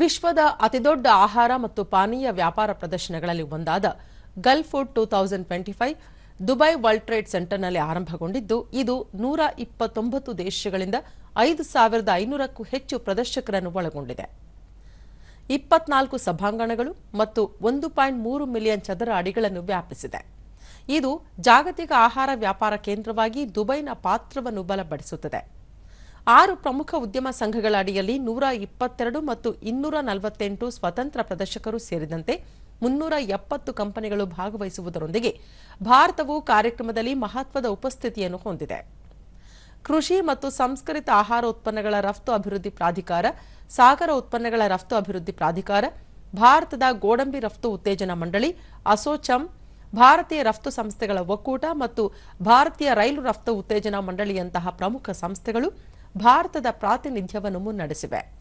ವಿಶ್ವದ ಅತಿದೊಡ್ಡ ಆಹಾರ ಮತ್ತು ಪಾನೀಯ ವ್ಯಾಪಾರ ಪ್ರದರ್ಶನಗಳಲ್ಲಿ ಒಂದಾದ Gulfood two thousand twenty five Dubai world trade ಸೆಂಟರ್ನಲ್ಲಿ ಆರಂಭಗೊಂಡಿದ್ದು, ಇದು ನೂರ ಇಪ್ಪತ್ತೊಂಬತ್ತು ದೇಶಗಳಿಂದ ಐದು ಸಾವಿರದ ಐನೂರಕ್ಕೂ ಹೆಚ್ಚು ಪ್ರದರ್ಶಕರನ್ನು ಒಳಗೊಂಡಿದೆ. ಇಪ್ಪತ್ನಾಲ್ಕು ಸಭಾಂಗಣಗಳು ಮತ್ತು ಒಂದು ಪಾಯಿಂಟ್ ಮೂರು ಮಿಲಿಯನ್ ಚದರ ಅಡಿಗಳನ್ನು ವ್ಯಾಪಿಸಿದೆ. ಇದು ಜಾಗತಿಕ ಆಹಾರ ವ್ಯಾಪಾರ ಕೇಂದ್ರವಾಗಿ ದುಬೈನ ಪಾತ್ರವನ್ನು ಬಲಪಡಿಸುತ್ತದೆ. ಆರು ಪ್ರಮುಖ ಉದ್ಯಮ ಸಂಘಗಳ ಅಡಿಯಲ್ಲಿ ನೂರ ಇಪ್ಪತ್ತೆರಡು ಮತ್ತು ಇನ್ನೂರ ನಲವತ್ತೆಂಟು ಸ್ವತಂತ್ರ ಪ್ರದರ್ಶಕರು ಸೇರಿದಂತೆ ಮುನ್ನೂರ ಎಪ್ಪತ್ತು ಕಂಪನಿಗಳು ಭಾಗವಹಿಸುವುದರೊಂದಿಗೆ ಭಾರತವು ಕಾರ್ಯಕ್ರಮದಲ್ಲಿ ಮಹತ್ವದ ಉಪಸ್ಥಿತಿಯನ್ನು ಹೊಂದಿದೆ. ಕೃಷಿ ಮತ್ತು ಸಂಸ್ಕರಿತ ಆಹಾರ ಉತ್ಪನ್ನಗಳ ರಫ್ತು ಅಭಿವೃದ್ಧಿ ಪ್ರಾಧಿಕಾರ, ಸಾಗರ ಉತ್ಪನ್ನಗಳ ರಫ್ತು ಅಭಿವೃದ್ಧಿ ಪ್ರಾಧಿಕಾರ, ಭಾರತದ ಗೋಡಂಬಿ ರಫ್ತು ಉತ್ತೇಜನ ಮಂಡಳಿ ಅಸೋಚಮ್ ಭಾರತೀಯ ರಫ್ತು ಸಂಸ್ಥೆಗಳ ಒಕ್ಕೂಟ ಮತ್ತು ಭಾರತೀಯ ರೈಲು ರಫ್ತು ಉತ್ತೇಜನ ಮಂಡಳಿಯಂತಹ ಪ್ರಮುಖ ಸಂಸ್ಥೆಗಳು ಭಾರತದ ಪ್ರಾತಿನಿಧ್ಯವನ್ನು ಮುನ್ನಡೆಸಿವೆ.